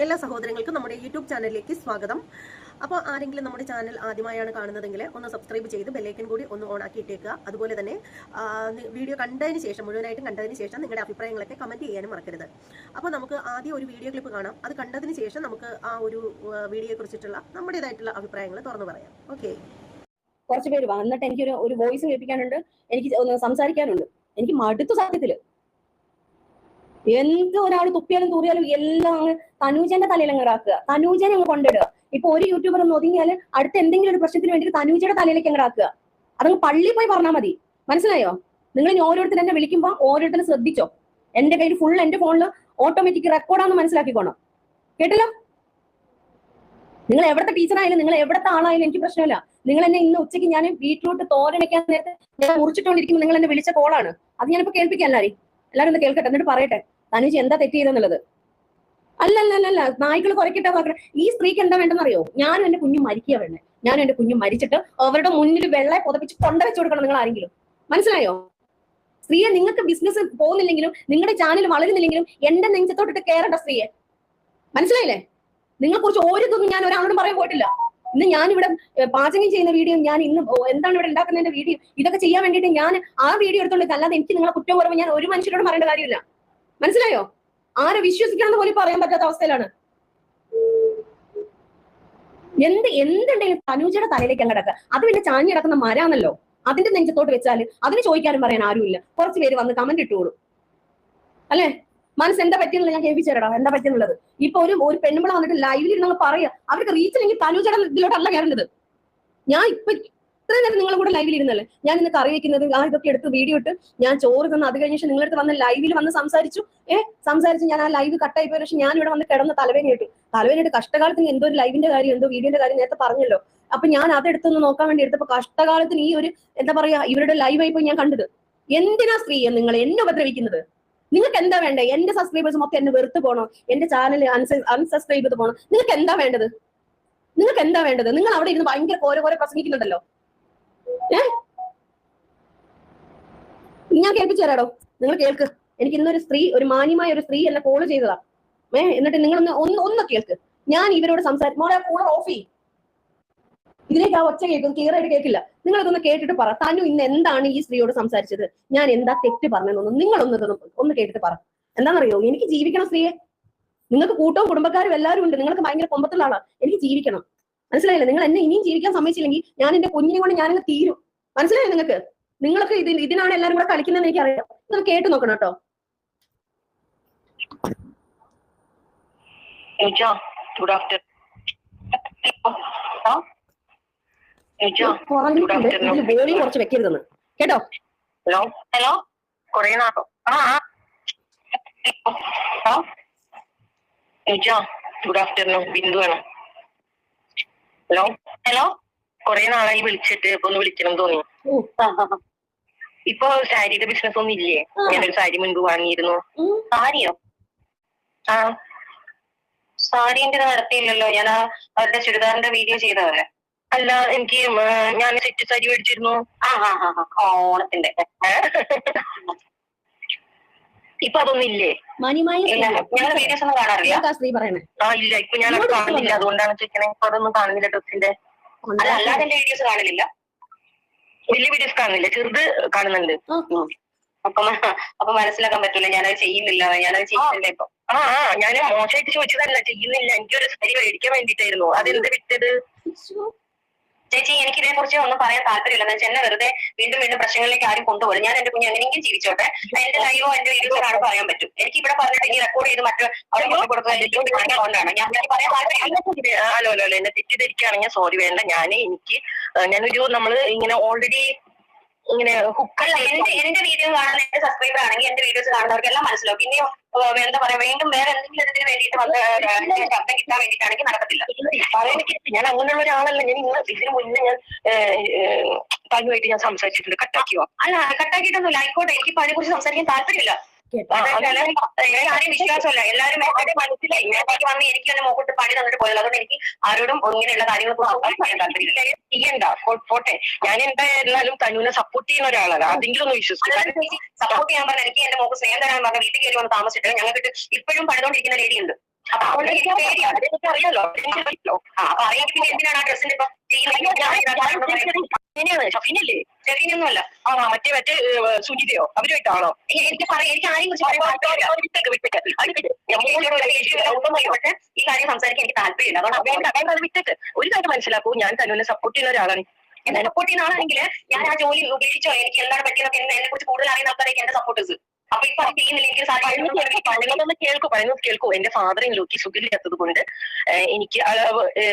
എല്ലാ സഹോദരങ്ങൾക്കും നമ്മുടെ യൂട്യൂബ് ചാനലിലേക്ക് സ്വാഗതം. അപ്പോൾ ആരെങ്കിലും നമ്മുടെ ചാനൽ ആദ്യമായാണ് കാണുന്നതെങ്കിൽ ഒന്ന് സബ്സ്ക്രൈബ് ചെയ്ത് ബെല്ലൈക്കൻ കൂടി ഒന്ന് ഓൺ ആക്കി ഇട്ടേക്കുക. അതുപോലെ തന്നെ വീഡിയോ കണ്ടതിന് ശേഷം മുഴുവനായിട്ടും കണ്ടതിന് ശേഷം നിങ്ങളുടെ അഭിപ്രായങ്ങളൊക്കെ കമന്റ് ചെയ്യാനും മറക്കരുത്. അപ്പോൾ നമുക്ക് ആദ്യം ഒരു വീഡിയോ ക്ലിപ്പ് കാണാം. അത് കണ്ടതിന് ശേഷം നമുക്ക് ആ ഒരു വീഡിയോയെ കുറിച്ചിട്ടുള്ള നമ്മുടേതായിട്ടുള്ള അഭിപ്രായങ്ങൾ തുറന്നു പറയാം. ഓക്കെ കുറച്ച് പേര് വന്നിട്ട് എനിക്കൊരു ഒരു വോയിസ് കേൾപ്പിക്കാനുണ്ട്. എനിക്ക് ഒന്ന് സംസാരിക്കാനുണ്ട്. എനിക്ക് മടുത്തു സത്യത്തിൽ എന്ത് ഒരാൾ തുപ്പിയാലും തൂറിയാലും എല്ലാം അങ്ങ് തനൂജന്റെ തലയിൽ അങ്ങ് ഇറാക്കുക. തനൂജനെ അങ്ങ് കൊണ്ടിടുക. ഇപ്പൊ ഒരു യൂട്യൂബർ ഒന്ന് ഒതുങ്ങിയാൽ അടുത്ത എന്തെങ്കിലും ഒരു പ്രശ്നത്തിന് വേണ്ടി തനൂജയുടെ തലയിലേക്ക് അങ്ങ് ഇറാക്കുക. അതങ്ങ് പള്ളി പോയി പറഞ്ഞാൽ മതി. മനസ്സിലായോ? നിങ്ങൾ ഇനി ഓരോരുത്തർ എന്നെ വിളിക്കുമ്പോൾ ഓരോരുത്തരും ശ്രദ്ധിച്ചോ. എന്റെ കയ്യിൽ ഫുൾ എന്റെ ഫോണിൽ ഓട്ടോമാറ്റിക് റെക്കോർഡാന്ന് മനസ്സിലാക്കിക്കോണം കേട്ടല്ലോ? നിങ്ങൾ എവിടത്തെ ടീച്ചറായാലും നിങ്ങൾ എവിടത്തെ ആളായാലും എനിക്ക് പ്രശ്നമില്ല. നിങ്ങൾ എന്നെ ഇന്ന് ഉച്ചയ്ക്ക് ഞാൻ ബീട്രൂട്ട് തോരനയ്ക്കാൻ നേരത്തെ ഞാൻ മുറിച്ചിട്ടുകൊണ്ടിരിക്കുമ്പോൾ നിങ്ങൾ എന്നെ വിളിച്ച കോളാണ് അത് ഞാനിപ്പോ കേൾപ്പിക്കാം എല്ലാവരും എല്ലാവരും ഒന്ന് കേൾക്കട്ടെ എന്നിട്ട് പറയട്ടെ. തനുജി എന്താ തെറ്റ് ചെയ്തെന്നുള്ളത് അല്ല അല്ല അല്ല അല്ല നായ്ക്കൾ കുറയ്ക്കട്ടെ ഈ സ്ത്രീക്ക് എന്താ വേണ്ടെന്ന് അറിയോ ഞാനും എന്റെ കുഞ്ഞു മരിക്കുക വേണ്ടേ ഞാനും എന്റെ കുഞ്ഞു മരിച്ചിട്ട് അവരുടെ മുന്നിൽ വെള്ള പുതപ്പിച്ച് കൊണ്ട കൊടുക്കണം നിങ്ങൾ ആരെങ്കിലും മനസ്സിലായോ? സ്ത്രീയെ നിങ്ങൾക്ക് ബിസിനസ് പോകുന്നില്ലെങ്കിലും നിങ്ങളുടെ ചാനൽ വളരുന്നില്ലെങ്കിലും എന്റെ നെഞ്ചത്തോട്ടിട്ട് കയറേണ്ട സ്ത്രീയെ. മനസ്സിലായില്ലേ? നിങ്ങളെ കുറിച്ച് ഒരു ഞാൻ ഒരാളോടും പറയാൻ പോയിട്ടില്ല. ഇന്ന് ഞാൻ ഇവിടെ പാചകം ചെയ്യുന്ന വീഡിയോ ഞാൻ ഇന്ന് എന്താണ് ഇവിടെ ഉണ്ടാക്കുന്നതിന്റെ വീഡിയോ? ഇതൊക്കെ ചെയ്യാൻ വേണ്ടിയിട്ട് ഞാൻ ആ വീഡിയോ എടുത്തോണ്ട് അല്ലാതെ എനിക്ക് നിങ്ങളെ കുറ്റം കുറവ് ഞാൻ ഒരു മനുഷ്യരോട് പറയേണ്ട കാര്യമില്ല. മനസ്സിലായോ? ആരെ വിശ്വസിക്കണമെന്ന് പോലും പറയാൻ പറ്റാത്ത അവസ്ഥയിലാണ്. എന്ത് എന്തുണ്ടെങ്കിലും തനൂജയുടെ തലയിലേക്ക് അങ്ങ് കിടക്കുക. അത് പിന്നെ ചാഞ്ഞ് കിടക്കുന്ന മരാന്നല്ലോ അതിന്റെ നെഞ്ചത്തോട്ട് വെച്ചാൽ അതിന് ചോദിക്കാനും പറയാൻ ആരുമില്ല. കുറച്ച് പേര് വന്ന് കമന്റ് ഇട്ടുകൊള്ളു അല്ലെ? മനസ്സ് എന്താ പറ്റിയെന്നുള്ളത് ഞാൻ കേൾപ്പിച്ചേരടാ എന്താ പറ്റിയെന്നുള്ളത്? ഇപ്പൊ ഒരു ഒരു പെണ്ണുമ്പള വന്നിട്ട് ലൈവിൽ ഇരുന്ന് പറയാ. അവർക്ക് റീച്ച് ഇല്ലെങ്കിൽ തനൂജയുടെ ഇതിലോട്ടല്ല കയറേണ്ടത്. ഞാൻ ഇപ്പൊ ഇത്രയും നേരം നിങ്ങളെ കൂടെ ലൈവിൽ ഇരുന്നല്ലേ? ഞാൻ ഇന്ന് കറി വെക്കുന്നത് ആ ഇതൊക്കെ എടുത്ത് വീഡിയോ ഇട്ട് ഞാൻ ചോറ് തന്ന് അത് കഴിഞ്ഞ നിങ്ങളടുത്ത് വന്ന് ലൈവിൽ വന്ന് സംസാരിച്ചു. ഏ സംസാരിച്ച് ഞാൻ ആ ലൈവ് കട്ടായി പോയ പക്ഷെ ഞാൻ ഇവിടെ വന്ന് കിടന്ന തലവേന ഇട്ടു. തലവേന ഇട്ട് എന്തോ ഒരു ലൈവിന്റെ കാര്യം എന്തോ വീഡിയോന്റെ കാര്യം നേരത്തെ പറഞ്ഞല്ലോ. അപ്പൊ ഞാൻ അതെടുത്തൊന്ന് നോക്കാൻ വേണ്ടി എടുത്തപ്പോ കഷ്ടകാലത്തിന് ഈ ഒരു എന്താ പറയാ ഇവരുടെ ലൈവായി പോയി ഞാൻ കണ്ടത്. എന്തിനാ സ്ത്രീയെ നിങ്ങൾ എന്നെ ഉപദ്രവിക്കുന്നത്? നിങ്ങൾക്ക് എന്താ വേണ്ടത് എന്റെ സബ്സ്ക്രൈബേഴ്സ് മൊത്തം എന്നെ വെറുത്ത് പോണോ? എന്റെ ചാനൽ അൺസബ്സ്ക്രൈബ് ചെയ്ത് പോണോ? നിങ്ങൾക്ക് എന്താ വേണ്ടത്? നിങ്ങൾക്ക് എന്താ വേണ്ടത്? നിങ്ങൾ അവിടെ ഇരുന്ന് ഭയങ്കര കോരെ കോരെ പ്രസംഗിക്കുന്നുണ്ടല്ലോ ഞാൻ കേൾപ്പിച്ചു തരാടോ? നിങ്ങൾ കേൾക്ക്. എനിക്ക് ഇന്നൊരു സ്ത്രീ ഒരു മാന്യമായ ഒരു സ്ത്രീ എന്നെ കോൾ ചെയ്തതാ. ഏഹ് എന്നിട്ട് നിങ്ങളൊന്ന് ഒന്ന് ഒന്ന് കേൾക്ക്. ഞാൻ ഇവരോട് സംസാരിക്കും മോളെ കൂളർ ഓഫ് ചെയ്യ്. ഇതിലേക്ക് ആ ഒച്ച കേൾക്കും ക്ലിയർ ആയിട്ട് കേൾക്കില്ല. നിങ്ങൾ ഇതൊന്ന് കേട്ടിട്ട് പറ. താനു ഇന്ന് എന്താണ് ഈ സ്ത്രീയോട് സംസാരിച്ചത്? ഞാൻ എന്താ തെറ്റ് പറഞ്ഞതെന്നൊന്ന് നിങ്ങളൊന്ന് ഇതൊന്ന് ഒന്ന് കേട്ടിട്ട് പറ. എന്താണെന്നറിയോ? എനിക്ക് ജീവിക്കണം സ്ത്രീയെ. നിങ്ങൾക്ക് കൂട്ടവും കുടുംബക്കാരും എല്ലാവരും ഉണ്ട്. നിങ്ങൾക്ക് ഭയങ്കര കൊമ്പത്തുള്ള ആളാണ് എനിക്ക് ജീവിക്കണം. മനസ്സിലായില്ലേ? നിങ്ങൾ എന്നെ ഇനിയും ജീവിക്കാൻ സമ്മതിച്ചില്ലെങ്കിൽ ഞാൻ എന്റെ കുഞ്ഞിനെ കൊണ്ട് ഞാനങ്ങ് തീരും. മനസ്സിലായോ നിങ്ങൾക്ക്? നിങ്ങളൊക്കെ ഇത് ഇതിനാണ് എല്ലാവരും കൂടെ കളിക്കുന്നതെന്ന് എനിക്കറിയാം. ഇതൊന്ന് കേട്ട് നോക്കണം കേട്ടോ. ഗുഡ് good വോളിയം കുറച്ച് വെക്കരുതെന്ന്. കേട്ടോ? ഹലോ? ഹലോ? കുറേ നാളോ ആ. ആ ഗുഡ് ആഫ്റ്റർനൂൺ ബിന്ദു ആണ്. ഹലോ? ഹലോ? കുറേ നാളായി വിളിച്ചിട്ട് ഇപ്പൊ ഒന്ന് വിളിക്കണം തോന്നി. ഇപ്പൊ സാരിയുടെ ബിസിനസ് ഒന്നും ഇല്ലേ. ഞാനൊരു സാരി മുൻപ് വാങ്ങിയിരുന്നു. സാരിയോ? ആ. സാരിന്റെ നടത്തിയില്ലല്ലോ ഞാൻ ആ അവരുടെ ചുരിദാറിന്റെ വീഡിയോ ചെയ്തതല്ലേ? അല്ല എനിക്ക് ഞാൻ സെറ്റ് സാരി മേടിച്ചിരുന്നു. ഓണത്തിന്റെ. ഇപ്പൊ അതൊന്നും ഇല്ലേ? ഞാൻ വീഡിയോസ് ഒന്നും കാണാറില്ല. ആ ഇല്ല ഇപ്പൊ ഞാൻ അത് കാണുന്നില്ല. അതുകൊണ്ടാണ് ചോദിക്കണേ. ഇപ്പൊ അതൊന്നും കാണുന്നില്ല ഡ്രസ്സിന്റെ. അല്ല അല്ലാതെ എന്റെ വീഡിയോസ് കാണലില്ല വലിയ വീഡിയോസ് കാണുന്നില്ല. ചെറുത് കാണുന്നുണ്ട്. അപ്പൊ അപ്പൊ മനസ്സിലാക്കാൻ പറ്റൂല. ഞാനത് ചെയ്യുന്നില്ല. ഞാനത് ചെയ്യുന്നില്ല ഇപ്പൊ. ആ ആ ഞാൻ മോശമായിട്ട് ചോദിച്ചതല്ല. ചെയ്യുന്നില്ല. എനിക്കൊരു സാരി മേടിക്കാൻ വേണ്ടിട്ടായിരുന്നു അതെന്ത് ശ്ശോ. ചേച്ചി എനിക്ക് ഇതിനെ കുറിച്ച് ഒന്നും പറയാൻ താല്പര്യമില്ല. എന്ന് വെച്ചാൽ എന്നെ വെറുതെ വീണ്ടും വീണ്ടും പ്രശ്നങ്ങളിലേക്ക് ആരും കൊണ്ടുപോകും ഞാൻ എന്റെ കുഞ്ഞ് എങ്ങനെയെങ്കിലും ജീവിച്ചോട്ടെ. എന്റെ ലൈവോ എന്റെ വീഡിയോസോ കാണുമ്പോൾ പറയാൻ പറ്റും. എനിക്ക് ഇവിടെ പറഞ്ഞിട്ട് ഇനി റെക്കോർഡ് ചെയ്ത് മറ്റു അവിടെ കൊണ്ട് ഞാൻ പറയാൻ താല്പര്യമില്ല. അല്ലോ അല്ലോ എന്നെ തെറ്റിദ്ധരിക്കുകയാണെങ്കിൽ സോറി വേണ്ട. ഞാൻ എനിക്ക് ഞാനൊരു നമ്മൾ ഇങ്ങനെ ഓൾറെഡി ഇങ്ങനെ ഹുക്കല്ല എന്റെ എന്റെ വീഡിയോ കാണുന്ന എന്റെ സബ്സ്ക്രൈബർ ആണെങ്കിൽ എന്റെ വീഡിയോസ് കാണുന്നവർക്കെല്ലാം മനസ്സിലാവും. പിന്നെ ഏഹ്, എന്താ പറയാ. വീണ്ടും വേറെ എന്തെങ്കിലും ഇതിന് വേണ്ടിയിട്ട് വന്ന് ശബ്ദം കിട്ടാൻ വേണ്ടിയിട്ടാണെങ്കിൽ നടക്കത്തില്ല. എനിക്ക് ഞാൻ അങ്ങനെയുള്ള ഒരാളല്ല. ഞാൻ ഇന്ന് ഇതിന് മുന്നേ ഞാൻ താങ്കളുമായിട്ട് ഞാൻ സംസാരിച്ചിട്ടുണ്ട്. കട്ടാക്കിയോ? അല്ല കട്ടാക്കിയിട്ടൊന്നുമില്ല. ആയിക്കോട്ടെ. എനിക്ക് അതിനെ കുറിച്ച് സംസാരിക്കാൻ താല്പര്യമില്ല. വിശ്വാസമല്ല. എല്ലാവരും എന്റെ മനസ്സിലായി ഞാൻ എനിക്ക് വന്ന് എനിക്ക് തന്നെ മോക്കിട്ട് പണി തന്നിട്ട് പോയത്. അതുകൊണ്ട് എനിക്ക് ആരോടും ഇങ്ങനെയുള്ള കാര്യങ്ങൾ സംസാരിക്കാൻ താല്പര്യമില്ല. ചെയ്യണ്ട. പോ- പോട്ടെ. ഞാൻ എന്തായാലും തനുവിനെ സപ്പോർട്ട് ചെയ്യുന്ന ഒരാളാണ് അതെങ്കിലും ഒന്ന് വിശ്വസിക്കും. സപ്പോർട്ട് ചെയ്യാൻ പറഞ്ഞ എനിക്ക് എന്റെ മോക്ക് സ്നേഹം തരാൻ പറഞ്ഞ വീട്ടിൽ കയറി വന്ന് താമസിച്ചിട്ട് ഞങ്ങൾക്ക് ഇപ്പോഴും പണിതോണ്ടിരിക്കുന്ന ലേഡിയുണ്ട് ഉണ്ട് അപ്പൊ അതുകൊണ്ട് അറിയാലോ ആ അപ്പൊ അറിയെങ്കിൽ പിന്നെ എന്തിനാണ് ആ ഡ്രസ്സിന് ഇപ്പൊ? ഇങ്ങനെയാണ് ഷഫീനല്ലേ? ചെറിയൊന്നുമല്ല ആ മറ്റേ മറ്റേ സുജിതയോ? അവരുമായിട്ടാണോ? എനിക്ക് പറയാം. എനിക്ക് ആരെയും കുറിച്ച് ഈ കാര്യം സംസാരിക്കാൻ എനിക്ക് താല്പര്യമില്ല. അതുകൊണ്ട് അത് വിട്ടിട്ട്. ഒരു കാര്യം മനസ്സിലാക്കൂ. ഞാൻ തന്നുവിനെ സപ്പോർട്ട് ചെയ്യുന്ന ഒരാളാണ്. എന്നെ സപ്പോർട്ട് ചെയ്യുന്ന ആളാണെങ്കിൽ ഞാൻ ആ ജോലി ഉപേക്ഷിച്ചോ? എനിക്ക് എന്താണ് പറ്റിയെന്നൊക്കെ എന്നെ കുറിച്ച് കൂടുതൽ അറിയുന്ന ആൾക്കാരൊക്കെ എന്റെ സപ്പോർട്ടേഴ്സ് അപ്പൊ ഇപ്പൊ കേൾക്കൂ പറയുന്നത് കേൾക്കൂ എന്റെ ഫാദർ ലോക്കി സുഖില്ലാത്തത് കൊണ്ട് എനിക്ക്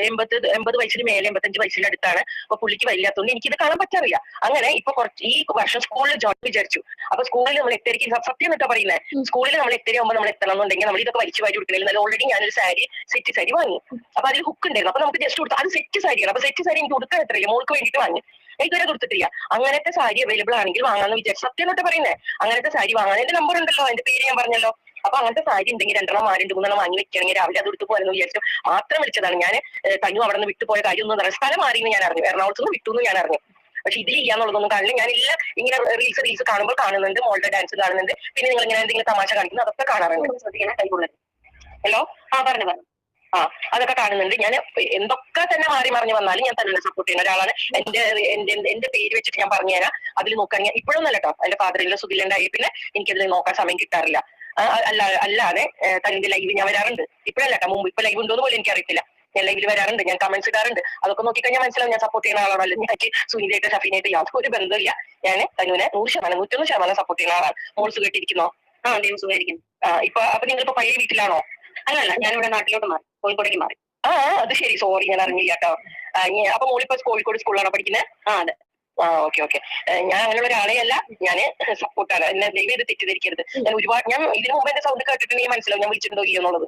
എൺപത് എൺപത് വയസ്സിന് മേലെ എൺപത്തഞ്ച് വയസ്സിന് അടുത്താണ്. അപ്പൊ പുള്ളിക്ക് വയ്യാത്തതുകൊണ്ട് എനിക്കിത് കാണാൻ പറ്റാറില്ല. അങ്ങനെ ഇപ്പൊ കുറച്ച് ഈ വർഷം സ്കൂളിൽ ജോയിൻ വിചാരിച്ചു. അപ്പൊ സ്കൂളിൽ നമ്മൾ എട്ടരയ്ക്ക് സത്യം എന്നിട്ടാ പറയുന്നത് സ്കൂളിൽ നമ്മൾ എട്ടര ആകുമ്പോൾ നമ്മൾ എത്തണം എന്നുണ്ടെങ്കിൽ നമ്മൾ ഇതൊക്കെ വലിച്ചു വാരി കൊടുക്കണില്ല ഓൾറെഡി ഞാനൊരു സാരി സെറ്റ് സാരി വാങ്ങി. അപ്പൊ അതിൽ ഹുക്ക് ഉണ്ടായിരുന്നു. അപ്പൊ നമുക്ക് ജസ്റ്റ് കൊടുത്തു. അത് സെറ്റ് സാരിയാണ് അപ്പൊ സെറ്റ് സാരി എനിക്ക് കൊടുക്കാൻ എത്രയില്ല മോൾക്ക് വേണ്ടിയിട്ട് വാങ്ങി. ഇതുവരെ കൊടുത്തിട്ടില്ല. അങ്ങനത്തെ സാരി അവൈലബിൾ ആണെങ്കിൽ വാങ്ങാന്ന് വിചാരിച്ചു. സത്യം എന്നിട്ട് പറയുന്നത് അങ്ങനത്തെ സാരി വാങ്ങാൻ എന്റെ നമ്പർ ഉണ്ടല്ലോ. എന്റെ പേര് ഞാൻ പറഞ്ഞല്ലോ. അപ്പൊ അങ്ങനത്തെ സാരി ഉണ്ടെങ്കിൽ രണ്ടെണ്ണം ആ രണ്ട് മൂന്നെണ്ണം വാങ്ങി വെക്കുകയാണെങ്കിൽ രാവിലെ അത് എടുത്ത് പോകാനെന്ന് വിചാരിച്ചു. മാത്രം വിളിച്ചതാണ്. ഞാൻ തനു അവിടെ നിന്ന് വിട്ടുപോയ കാര്യം ഒന്നും അറിയാം സ്ഥലം മാറിയെന്ന് ഞാൻ അറിഞ്ഞു. എറണാകുളത്ത് നിന്ന് വിട്ടു എന്ന് ഞാൻ അറിഞ്ഞു. പക്ഷെ ഇതിൽ ചെയ്യാന്നുള്ളതൊന്നും കാണില്ല ഞാൻ ഇല്ല ഇങ്ങനെ റീൽസ് റീൽസ് കാണുമ്പോൾ കാണുന്നുണ്ട്. മോളുടെ ഡാൻസ് കാണുന്നുണ്ട്. പിന്നെ നിങ്ങൾ ഇങ്ങനെ എന്തെങ്കിലും തമാശ കാണിക്കുന്നു അതൊക്കെ കാണാറുണ്ട്. ശ്രദ്ധിക്കണം കൈകൊള്ളത് ഹലോ ആ പറഞ്ഞു പറഞ്ഞു. ആ അതൊക്കെ കാണുന്നുണ്ട്. ഞാൻ എന്തൊക്കെ തന്നെ മാറി മറിഞ്ഞു വന്നാലും ഞാൻ തന്നെ സപ്പോർട്ട് ചെയ്യുന്ന ഒരാളാണ്. എന്റെ എന്റെ എന്റെ പേര് വെച്ചിട്ട് ഞാൻ പറഞ്ഞു തരാം അതിൽ നോക്കുകയാണെങ്കിൽ ഇപ്പോഴും നല്ല കേട്ടോ എന്റെ ഫാദറിന്റെ സുഖിലുണ്ടായി പിന്നെ എനിക്കതിൽ നോക്കാൻ സമയം കിട്ടാറില്ല. അല്ല അല്ലാതെ തന്റെ ലൈവ് ഞാൻ വരാറുണ്ട്. ഇപ്പോഴല്ല കേട്ടോ മുമ്പ് ഇപ്പൊ ലൈവ് ഉണ്ടോന്ന് പോലും എനിക്കറിയത്തില്ല. ഞാൻ ലൈവിൽ വരാറുണ്ട്. ഞാൻ കമന്റ്സ് ഇടാറുണ്ട്. അതൊക്കെ നോക്കിക്കഴിഞ്ഞാൽ മനസ്സിലാവും ഞാൻ സപ്പോർട്ട് ചെയ്യുന്ന ആളാണല്ലോ എനിക്ക് സുനിതയായിട്ട് ഷഫീനായിട്ട് യാതൊരു ബന്ധമില്ല ഞാൻ തനുവിനെ നൂറ് ശതമാനം നൂറ്റൊന്ന് ശതമാനം സപ്പോർട്ട് ചെയ്യുന്ന ആളാണ്. മോൾ സുഖമായിട്ടിരിക്കുന്നോ? ആ ദൈവം സുഖമായിരിക്കും ഇപ്പൊ അപ്പൊ നിങ്ങളിപ്പോ പഴയ വീട്ടിലാണോ? അല്ലല്ല ഞാനിവിടെ നാട്ടിലോട്ട് മാറി. കോഴിക്കോടേക്ക് മാറി. ആ അത് ശരി. സോറി ഞാൻ അറിഞ്ഞില്ല കേട്ടോ. അപ്പൊ മോളിപ്പോ കോഴിക്കോട് സ്കൂളിലാണോ പഠിക്കുന്നത് ആ അതെ. ആ ഓക്കെ ഓക്കെ ഞാൻ അങ്ങനെയുള്ള ഒരാളെ അല്ല ഞാൻ സപ്പോർട്ടാണ് എന്നെ ദൈവം ഇത് തെറ്റിദ്ധരിക്കരുത്. ഞാൻ ഒരുപാട് ഞാൻ ഇതിനു മുമ്പ് എന്റെ സൗണ്ട് കേട്ടിട്ടുണ്ടെങ്കിൽ മനസ്സിലാവും ഞാൻ വിളിച്ചിട്ടുണ്ടോ ഇല്ലയോ എന്നുള്ളത്.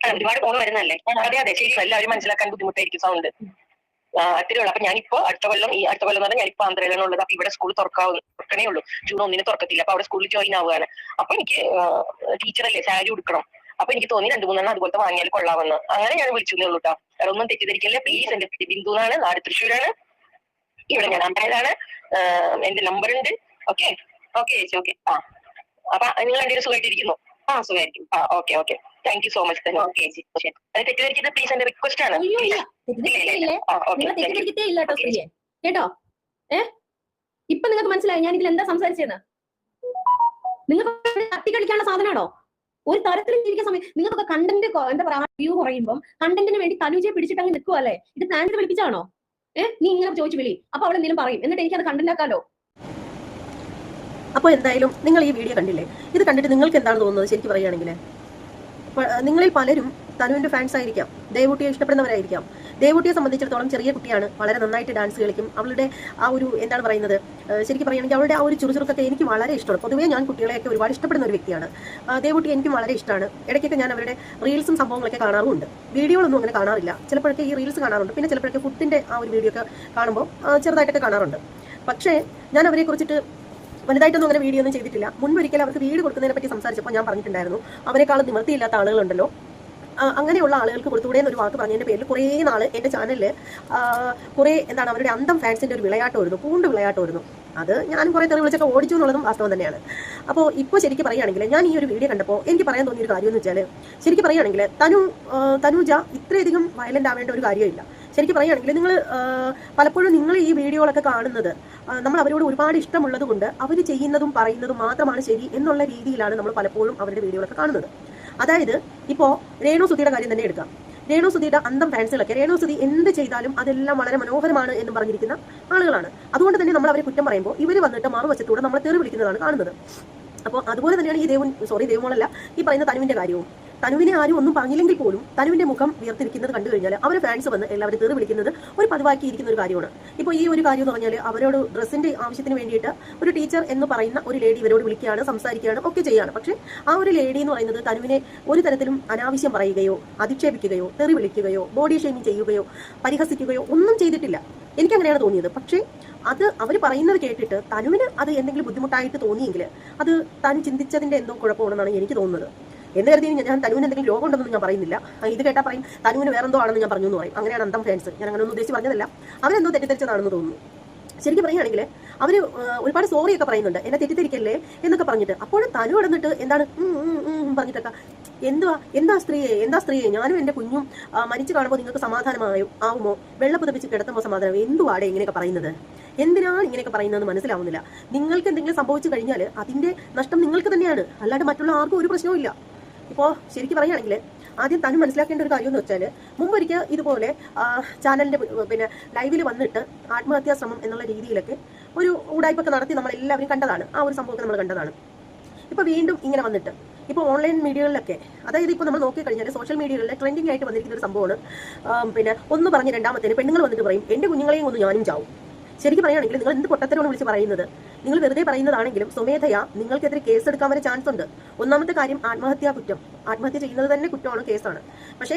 ആ, ഒരുപാട് ഫോൺ വരുന്നല്ലേ അതെ അതെ. ശരി എല്ലാവരും മനസ്സിലാക്കാൻ ബുദ്ധിമുട്ടായിരിക്കും സൗണ്ട് അത്രേ ഉള്ളു. അപ്പൊ ഞാനിപ്പോ അടുത്ത കൊല്ലം ഈ അടുത്ത കൊല്ലം എന്ന് പറഞ്ഞാൽ ഞാനിപ്പോ ആന്ധ്രയിലാണ് ഉള്ളത് അപ്പൊ ഇവിടെ സ്കൂൾ തുറക്കാവ് തുറക്കണേ ഉള്ളൂ. ജൂൺ ഒന്നിന് തുറക്കത്തില്ല. അപ്പൊ അവിടെ സ്കൂളിൽ ജോയിൻ ആവുകയാണ്. അപ്പൊ എനിക്ക് ടീച്ചറല്ലേ സാരി ഉടുക്കണം അപ്പൊ എനിക്ക് തോന്നി രണ്ടു മൂന്നെണ്ണം അതുപോലത്തെ വാങ്ങിയാൽ കൊള്ളാമെന്ന്. അങ്ങനെ ഞാൻ വിളിച്ചു ഉള്ളൂ കേട്ടോ വേറെ ഒന്നും തെറ്റിദ്ധരിക്കില്ല. പ്ലീസ് എന്റെ പേര് ബിന്ദു എന്നാണ് നാട് തൃശ്ശൂരാണ്. ഇവിടെ ഞാൻ അമ്പലമാണ് എന്റെ നമ്പർ ഉണ്ട്. ഓക്കെ ഓക്കെ ചേച്ചി ഓക്കെ ആ. അപ്പൊ നിങ്ങൾ രണ്ടുപേരും സുഖമായിട്ടിരിക്കുന്നു ആ സുഖമായിരിക്കും ആ okay okay thank you so much തന്നെ ഓക്കെ ചേച്ചി. അത് തെറ്റിദ്ധരിക്കുന്നത് പ്ലീസ് എന്റെ റിക്വസ്റ്റ് ആണ്. കേട്ടോ. ഏ? ഇപ്പൊ നിങ്ങൾക്ക് മനസ്സിലായി? ഞാൻ ഇതിൽ എന്താ സംസാരിച്ചത് നിങ്ങൾക്ക് തട്ടിക്കളിക്കാനുള്ള സാധനമാണോ? ഒരു തരത്തിൽ ജീവിക്കാൻ സമയം നിങ്ങൾക്കൊക്കെ കണ്ടന്റ് എന്താ പറയാ വ്യൂ കുറയുമ്പോൾ കണ്ടന്റിന് വേണ്ടി തനുജയെ പിടിച്ചിട്ട് അങ്ങ് നിൽക്കുക അല്ലേ? ഇത് പ്ലാൻ ചെയ്ത് വിളിപ്പിച്ചാണോ ഏ? നീ ഇങ്ങനെ ചോദിച്ചു വിളി. അപ്പൊ അവൾ എന്തെങ്കിലും പറയും. എന്നിട്ട് എനിക്ക് അത് കണ്ടന്റ് ആക്കാലോ അപ്പോൾ എന്തായാലും നിങ്ങൾ ഈ വീഡിയോ കണ്ടില്ലേ? ഇത് കണ്ടിട്ട് നിങ്ങൾക്ക് എന്താണ് തോന്നുന്നത്? ശരിക്കും പറയുകയാണെങ്കിൽ നിങ്ങളിൽ പലരും തനുവിന്റെ ഫാൻസ് ആയിരിക്കാം. ദേവൂട്ടിയെ ഇഷ്ടപ്പെടുന്നവരായിരിക്കാം. ദേവൂട്ടിയെ സംബന്ധിച്ചിടത്തോളം ചെറിയ കുട്ടിയാണ്. വളരെ നന്നായിട്ട് ഡാൻസ് കളിക്കും. അവളുടെ ആ ഒരു എന്താണ് പറയുന്നത്? ശരിക്കും പറയുകയാണെങ്കിൽ അവളുടെ ആ ഒരു ചുറുചുറുക്കൊക്കെ എനിക്ക് വളരെ ഇഷ്ടമാണ്. പൊതുവേ ഞാൻ കുട്ടികളെയൊക്കെ ഒരുപാട് ഇഷ്ടപ്പെടുന്ന ഒരു വ്യക്തിയാണ്. ദേവൂട്ടി എനിക്കും വളരെ ഇഷ്ടമാണ്. ഇടയ്ക്കൊക്കെ ഞാൻ അവരുടെ റീൽസും സംഭവങ്ങളൊക്കെ കാണാറുമുണ്ട്. വീഡിയോകളൊന്നും അങ്ങനെ കാണാറില്ല. ചിലപ്പോഴൊക്കെ ഈ റീൽസ് കാണാറുണ്ട്. പിന്നെ ചിലപ്പോഴൊക്കെ ഫുഡിന്റെ ആ ഒരു വീഡിയോ ഒക്കെ കാണുമ്പോൾ ചെറുതായിട്ടൊക്കെ കാണാറുണ്ട്. പക്ഷേ ഞാൻ അവരെ കുറിച്ചിട്ട് വലുതായിട്ടൊന്നും അങ്ങനെ വീഡിയോ ഒന്നും ചെയ്തിട്ടില്ല. മുൻപൊരിക്കൽ അവർക്ക് വീട് കൊടുക്കുന്നതിനെ പറ്റി സംസാരിച്ചപ്പോൾ ഞാൻ പറഞ്ഞിട്ടുണ്ടായിരുന്നു. അവരെക്കാളും നിവൃത്തിയില്ലാത്ത ആളുകളുണ്ടല്ലോ. അങ്ങനെയുള്ള ആളുകൾക്ക് കൊടുത്തുകൂടെ എന്നൊരു വാക്ക് പറഞ്ഞതിന്റെ പേരിൽ കുറേ നാൾ എന്റെ ചാനലിൽ കുറേ എന്താണ് അവരുടെ അന്തം ഫാൻസിന്റെ ഒരു വിളയാട്ടമായിരുന്നു പൂണ്ട് വിളയാട്ടമായിരുന്നു അത് ഞാനും കുറേ തെറി വിളിച്ചൊക്കെ ഓടിച്ചു എന്നുള്ളതും വാസ്തവം തന്നെയാണ്. അപ്പോൾ ഇപ്പോൾ ശരിക്കും പറയുകയാണെങ്കിൽ ഞാൻ ഈ ഒരു വീഡിയോ കണ്ടപ്പോൾ എനിക്ക് പറയാൻ തോന്നിയൊരു കാര്യം എന്ന് വെച്ചാൽ ശരിക്കും പറയുകയാണെങ്കിൽ തനു തനുജ ഇത്രയധികം വയലന്റ് ആവേണ്ട ഒരു കാര്യമില്ല. ശരിക്കും പറയുകയാണെങ്കിൽ നിങ്ങൾ പലപ്പോഴും നിങ്ങൾ ഈ വീഡിയോകളൊക്കെ കാണുന്നത് നമ്മൾ അവരോട് ഒരുപാട് ഇഷ്ടമുള്ളത് കൊണ്ട് അവർ ചെയ്യുന്നതും പറയുന്നതും മാത്രമാണ് ശരി എന്നുള്ള രീതിയിലാണ് നമ്മൾ പലപ്പോഴും അവരുടെ വീഡിയോകളൊക്കെ കാണുന്നത്. അതായത് ഇപ്പോൾ രേണു സുധിയുടെ കാര്യം തന്നെ എടുക്കാം. രേണു സുധിയുടെ അന്തം ഫാൻസുകളൊക്കെ രേണു സുധി എന്ത് ചെയ്താലും അതെല്ലാം വളരെ മനോഹരമാണ് എന്ന് പറഞ്ഞിരിക്കുന്ന ആളുകളാണ്. അതുകൊണ്ട് തന്നെ നമ്മൾ അവരെ കുറ്റം പറയുമ്പോൾ ഇവർ വന്നിട്ട് മറുവശത്തൂടെ നമ്മളെ തെറി വിളിക്കുന്നതാണ് കാണുന്നത്. അപ്പോൾ അതുപോലെ തന്നെയാണ് ഈ ദേവൻ സോറി ദേവമോളല്ല ഈ പറയുന്ന തനുവിന്റെ കാര്യവും. തനുവിനെ ആരും ഒന്നും പറഞ്ഞില്ലെങ്കിൽ പോലും തനുവിന്റെ മുഖം ഉയർത്തിരിക്കുന്നത് കണ്ടു കഴിഞ്ഞാൽ അവരെ ഫാൻസ് വന്ന് എല്ലാവരും തെറി വിളിക്കുന്നത് ഒരു പതിവാക്കിയിരിക്കുന്ന ഒരു കാര്യമാണ്. ഇപ്പോൾ ഈ ഒരു കാര്യം എന്ന് പറഞ്ഞാൽ അവരോട് ഡ്രസ്സിന്റെ ആവശ്യത്തിന് വേണ്ടിയിട്ട് ഒരു ടീച്ചർ എന്ന് പറയുന്ന ഒരു ലേഡി ഇവരോട് വിളിക്കുകയാണ് സംസാരിക്കുകയാണ് ഒക്കെ ചെയ്യുകയാണ്. പക്ഷേ ആ ഒരു ലേഡി എന്ന് പറയുന്നത് തനുവിനെ ഒരു തരത്തിലും അനാവശ്യം പറയുകയോ അധിക്ഷേപിക്കുകയോ തെറി വിളിക്കുകയോ ബോഡി ഷെയ്മിങ് ചെയ്യുകയോ പരിഹസിക്കുകയോ ഒന്നും ചെയ്തിട്ടില്ല. എനിക്ക് അങ്ങനെയാണ് തോന്നിയത്. പക്ഷേ അത് അവർ പറയുന്നത് കേട്ടിട്ട് തനുവിന് അത് എന്തെങ്കിലും ബുദ്ധിമുട്ടായിട്ട് തോന്നിയെങ്കിൽ അത് താൻ ചിന്തിച്ചതിന്റെ എന്തോ കുഴപ്പമാണെന്നാണ് എനിക്ക് തോന്നുന്നത്. എന്ന് കരുതി ഞാൻ- തനുവിന് എന്തെങ്കിലും രോഗം ഉണ്ടെന്ന് ഞാൻ പറയുന്നില്ല. ഇത് കേട്ടാ പറയും തനുവിന് വേറെന്തോ ആണെന്ന് ഞാൻ പറഞ്ഞു എന്ന് പറയും. അങ്ങനെയാണ് അന്തം ഫാൻസ് ഞാൻ അങ്ങനെ ഒന്നും ഉദ്ദേശിച്ച് പറഞ്ഞതല്ല. അവരെന്തോ തെറ്റിദ്ധരിച്ചതാണെന്ന് തോന്നുന്നു. ശരിക്കും പറയുകയാണെങ്കിൽ അവർ ഒരുപാട് സോറി ഒക്കെ പറയുന്നുണ്ട്. എന്നെ തെറ്റിദ്ധരിക്കല്ലേ? എന്നൊക്കെ പറഞ്ഞിട്ട് അപ്പോഴും തനു കിടന്നിട്ട് എന്താണ് പറഞ്ഞിട്ടൊക്കെ. എന്തുവാ? എന്താ സ്ത്രീയെ? എന്താ സ്ത്രീയെ? ഞാനും എന്റെ കുഞ്ഞും മരിച്ചു കാണുമ്പോൾ നിങ്ങൾക്ക് സമാധാനമായോ? ആവുമോ? വെള്ളം പുതപ്പിച്ച് കിടത്തുമ്പോൾ സമാധാനം എന്തുവാടെ ഇങ്ങനെയൊക്കെ പറയുന്നത്? എന്തിനാണ് ഇങ്ങനെയൊക്കെ പറയുന്നതെന്ന് മനസ്സിലാവുന്നില്ല. നിങ്ങൾക്ക് എന്തെങ്കിലും സംഭവിച്ചു കഴിഞ്ഞാൽ അതിന്റെ നഷ്ടം നിങ്ങൾക്ക് തന്നെയാണ്. അല്ലാണ്ട് മറ്റുള്ള ആർക്കും ഒരു പ്രശ്നവും ഇപ്പോൾ ശരിക്കും പറയുകയാണെങ്കിൽ ആദ്യം തന്നെ മനസ്സിലാക്കേണ്ട ഒരു കാര്യം എന്ന് വെച്ചാൽ മുമ്പൊരിക്കൽ ഇതുപോലെ ചാനലിന്റെ പിന്നെ ലൈവിൽ വന്നിട്ട് ആത്മഹത്യാ ശ്രമം എന്നുള്ള രീതിയിലൊക്കെ ഒരു ഉടായ്പൊക്കെ നടത്തി നമ്മളെല്ലാവരും കണ്ടതാണ്. ആ ഒരു സംഭവമൊക്കെ നമ്മൾ കണ്ടതാണ്. ഇപ്പൊ വീണ്ടും ഇങ്ങനെ വന്നിട്ട് ഇപ്പോൾ ഓൺലൈൻ മീഡിയകളിലൊക്കെ അതായത് ഇപ്പോൾ നമ്മൾ നോക്കിക്കഴിഞ്ഞാൽ സോഷ്യൽ മീഡിയകളിൽ ട്രെൻഡിങ് ആയിട്ട് വന്നിരിക്കുന്ന ഒരു സംഭവമാണ് പിന്നെ ഒന്ന് പറഞ്ഞ് രണ്ടാമത്തേന് പെണ്ണുങ്ങൾ വന്നിട്ട് പറയും എന്റെ കുഞ്ഞുങ്ങളെയും ഒന്ന് ഞാനും ചാവും. ശരിക്കും പറയുകയാണെങ്കിൽ നിങ്ങൾ എന്ത് പൊട്ടത്തരമാണ് വിളിച്ച് പറയുന്നത്? നിങ്ങൾ വെറുതെ പറയുന്നതാണെങ്കിലും സ്വമേധയാ നിങ്ങൾക്കെതിരെ കേസെടുക്കാൻ വരെ ചാൻസ് ഉണ്ട്. ഒന്നാമത്തെ കാര്യം ആത്മഹത്യാ കുറ്റം. ആത്മഹത്യ ചെയ്യുന്നത് തന്നെ കുറ്റമാണ് കേസാണ്. പക്ഷേ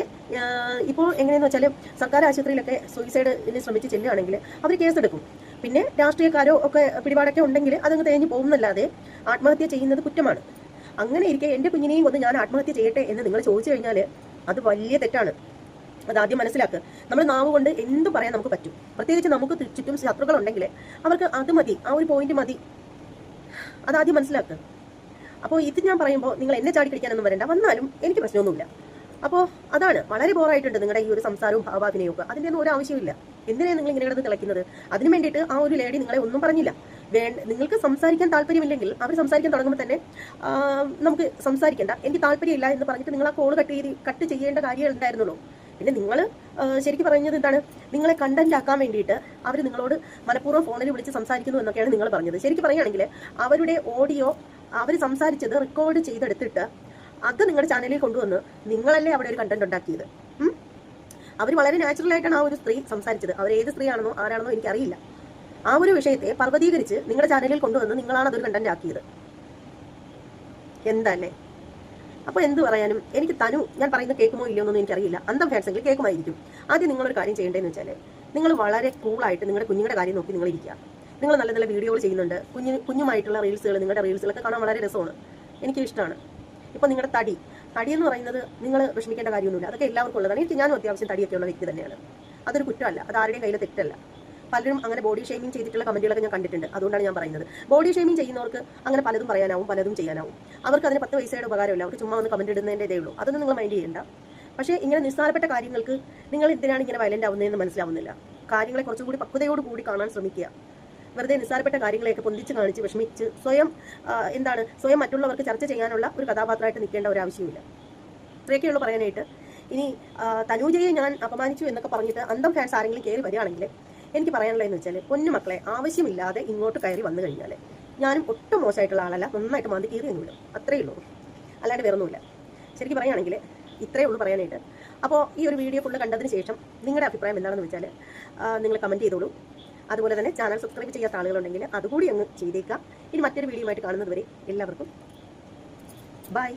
ഇപ്പോൾ എങ്ങനെയെന്ന് വെച്ചാൽ സർക്കാർ ആശുപത്രിയിലൊക്കെ സൂയിസൈഡിന് ശ്രമിച്ച് ചെല്ലുകയാണെങ്കിൽ അവർ കേസെടുക്കും. പിന്നെ രാഷ്ട്രീയക്കാരോ ഒക്കെ പിടിപാടൊക്കെ ഉണ്ടെങ്കിൽ അതങ്ങ് തേഞ്ഞു പോകുന്നല്ലാതെ ആത്മഹത്യ ചെയ്യുന്നത് കുറ്റമാണ്. അങ്ങനെ ഇരിക്കെ എന്റെ കുഞ്ഞിനെയും കൊന്ന് ഞാൻ ആത്മഹത്യ ചെയ്യട്ടെ എന്ന് നിങ്ങൾ ചോദിച്ചു കഴിഞ്ഞാൽ അത് വലിയ തെറ്റാണ്. അത് ആദ്യം മനസ്സിലാക്കുക നമ്മൾ നാവ് കൊണ്ട് എന്ത് പറയാൻ നമുക്ക് പറ്റും? പ്രത്യേകിച്ച് നമുക്ക് ചുറ്റും ശത്രുക്കൾ ഉണ്ടെങ്കിൽ അവർക്ക് അത് മതി ആ ഒരു പോയിന്റ് മതി. അത് ആദ്യം മനസ്സിലാക്കുക അപ്പോൾ ഇത് ഞാൻ പറയുമ്പോൾ നിങ്ങൾ എന്നെ ചാടി കടിക്കാനൊന്നും വരണ്ട. വന്നാലും എനിക്ക് പ്രശ്നമൊന്നുമില്ല. അപ്പോൾ അതാണ്. വളരെ ബോറായിട്ടുണ്ട് നിങ്ങളുടെ ഈ ഒരു സംസാരവും ഭാവാഭിനയവും ഒക്കെ അതിന്റെ ഒന്നും ഒരു ആവശ്യമില്ല എന്തിനാണ് നിങ്ങൾ ഇങ്ങനെ കിടന്ന് തിളയ്ക്കുന്നത്? അതിന് വേണ്ടിയിട്ട് ആ ഒരു ലേഡി നിങ്ങളെ ഒന്നും പറഞ്ഞില്ല. വേണ്ട നിങ്ങൾക്ക് സംസാരിക്കാൻ താല്പര്യമില്ലെങ്കിൽ അവർ സംസാരിക്കാൻ തുടങ്ങുമ്പോൾ തന്നെ നമുക്ക് സംസാരിക്കേണ്ട. എനിക്ക് താല്പര്യമില്ല എന്ന് പറഞ്ഞിട്ട് നിങ്ങൾ ആ കോൾ കട്ട് ചെയ്ത് കട്ട് ചെയ്യേണ്ട കാര്യം ഉണ്ടായിരുന്നുള്ളൂ പിന്നെ നിങ്ങൾ ശരിക്കും പറഞ്ഞത് എന്താണ്? നിങ്ങളെ കണ്ടന്റ് ആക്കാൻ വേണ്ടിയിട്ട് അവർ നിങ്ങളോട് മനഃപൂർവം ഫോണിൽ വിളിച്ച് സംസാരിക്കുന്നു എന്നൊക്കെയാണ് നിങ്ങൾ പറഞ്ഞത്. ശരിക്കും പറയുകയാണെങ്കിൽ അവരുടെ ഓഡിയോ അവർ സംസാരിച്ചത് റെക്കോർഡ് ചെയ്തെടുത്തിട്ട് അത് നിങ്ങളുടെ ചാനലിൽ കൊണ്ടുവന്ന് നിങ്ങളല്ലേ അവിടെ ഒരു കണ്ടന്റ് ഉണ്ടാക്കിയത്. അവർ വളരെ നാച്ചുറൽ ആയിട്ടാണ് ആ ഒരു സ്ത്രീ സംസാരിച്ചത്. അവർ ഏത് സ്ത്രീയാണെന്നോ ആരാണെന്നോ എനിക്കറിയില്ല. ആ ഒരു വിഷയത്തെ പർവതീകരിച്ച് നിങ്ങളുടെ ചാനലിൽ കൊണ്ടുവന്ന് നിങ്ങളാണ് അതൊരു കണ്ടന്റ് ആക്കിയത്. എന്തല്ലേ അപ്പോൾ എന്ത് പറയാനും എനിക്ക് തനു ഞാൻ പറയുന്നത് കേൾക്കുമോ ഇല്ലയോ എന്നൊന്നും എനിക്കറിയില്ല. അന്തം ഫാൻസെങ്കിൽ കേൾക്കുമായിരിക്കും. ആദ്യം നിങ്ങളൊരു കാര്യം ചെയ്യേണ്ടതെന്ന് വെച്ചാൽ നിങ്ങൾ വളരെ കൂളായിട്ട് നിങ്ങളുടെ കുഞ്ഞുങ്ങളുടെ കാര്യം നോക്കി നിങ്ങൾ ഇരിക്കുക. നിങ്ങൾ നല്ല നല്ല വീഡിയോകൾ ചെയ്യുന്നുണ്ട്. കുഞ്ഞു കുഞ്ഞുമായിട്ടുള്ള റീൽസുകൾ നിങ്ങളുടെ റീൽസുകളൊക്കെ കാണാൻ വളരെ രസമാണ്. എനിക്ക് ഇഷ്ടമാണ്. ഇപ്പോൾ നിങ്ങളുടെ തടി. തടി എന്ന് പറയുന്നത് നിങ്ങൾ വിഷമിക്കേണ്ട കാര്യമൊന്നുമില്ല. അതൊക്കെ എല്ലാവർക്കും ഉള്ളതാണ്. എനിക്ക് ഞാനും അത്യാവശ്യം തടിയൊക്കെ ഉള്ള വ്യക്തി തന്നെയാണ്. അതൊരു കുറ്റമല്ല. അത് ആരുടെയും കയ്യിൽ തെറ്റല്ല. പലരും അങ്ങനെ ബോഡി ഷെയ്മിങ് ചെയ്തിട്ടുള്ള കമന്റുകളൊക്കെ ഞാൻ കണ്ടിട്ടുണ്ട്. അതുകൊണ്ടാണ് ഞാൻ പറയുന്നത്. ബോഡി ഷെയ്മിങ് ചെയ്യുന്നവർക്ക് അങ്ങനെ പലതും പറയാനാവും പലതും ചെയ്യാനാവും. അവർക്ക് അതിന് പത്ത് പൈസയുടെ ഉപകാരമില്ല. അവർക്ക് ചുമ്മാ ഒന്ന് കമന്റ് ഇടുന്നതിന്റെ ഇതേ ഉള്ളൂ. അതൊന്നും നിങ്ങൾ മൈൻഡ് ചെയ്യേണ്ട. പക്ഷേ ഇങ്ങനെ നിസ്സാരപ്പെട്ട കാര്യങ്ങൾക്ക് നിങ്ങൾ എന്തിനാണ് ഇങ്ങനെ വയലന്റ് ആവുന്നതെന്ന് മനസ്സിലാവുന്നില്ല. കാര്യങ്ങളെ കുറച്ചും കൂടി പക്വതയോട് കൂടി കാണാൻ ശ്രമിക്കുക. വെറുതെ നിസ്സാരപ്പെട്ട കാര്യങ്ങളെയൊക്കെ പൊന്തിച്ച് കാണിച്ച് വിഷമിച്ച് സ്വയം എന്താണ് സ്വയം മറ്റുള്ളവർക്ക് ചർച്ച ചെയ്യാനുള്ള ഒരു കഥാപാത്രമായിട്ട് നിൽക്കേണ്ട ഒരു ആവശ്യമില്ല ഇത്രയൊക്കെയുള്ളൂ പറയാനായിട്ട്. ഇനി തനൂജയെ ഞാൻ അപമാനിച്ചു എന്നൊക്കെ പറഞ്ഞിട്ട് അന്തം ഫാൻസ് ആരെങ്കിലും കയറി വരികയാണെങ്കിൽ എനിക്ക് പറയാനുള്ളതെന്ന് വെച്ചാൽ പൊന്നു മക്കളെ ആവശ്യമില്ലാതെ ഇങ്ങോട്ട് കയറി വന്നു കഴിഞ്ഞാൽ ഞാനും ഒട്ടും മോശമായിട്ടുള്ള ആളല്ല നന്നായിട്ട് മാന്തി കീറി ഒന്നുമില്ല അത്രയേ ഉള്ളൂ. അല്ലാണ്ട് വേറൊന്നുമില്ല. ശരിക്കും പറയുകയാണെങ്കിൽ ഇത്രയേ ഉള്ളൂ പറയാനായിട്ട്. അപ്പോൾ ഈ ഒരു വീഡിയോ ഫുള്ള് കണ്ടതിന് ശേഷം നിങ്ങളുടെ അഭിപ്രായം എന്താണെന്ന് വെച്ചാൽ നിങ്ങൾ കമന്റ് ചെയ്തോളൂ. അതുപോലെ തന്നെ ചാനൽ സബ്സ്ക്രൈബ് ചെയ്യാത്ത ആളുകളുണ്ടെങ്കിൽ അതുകൂടി അങ്ങ് ചെയ്തേക്കാം. ഇനി മറ്റൊരു വീഡിയോ ആയിട്ട് കാണുന്നത് വരെ എല്ലാവർക്കും ബൈ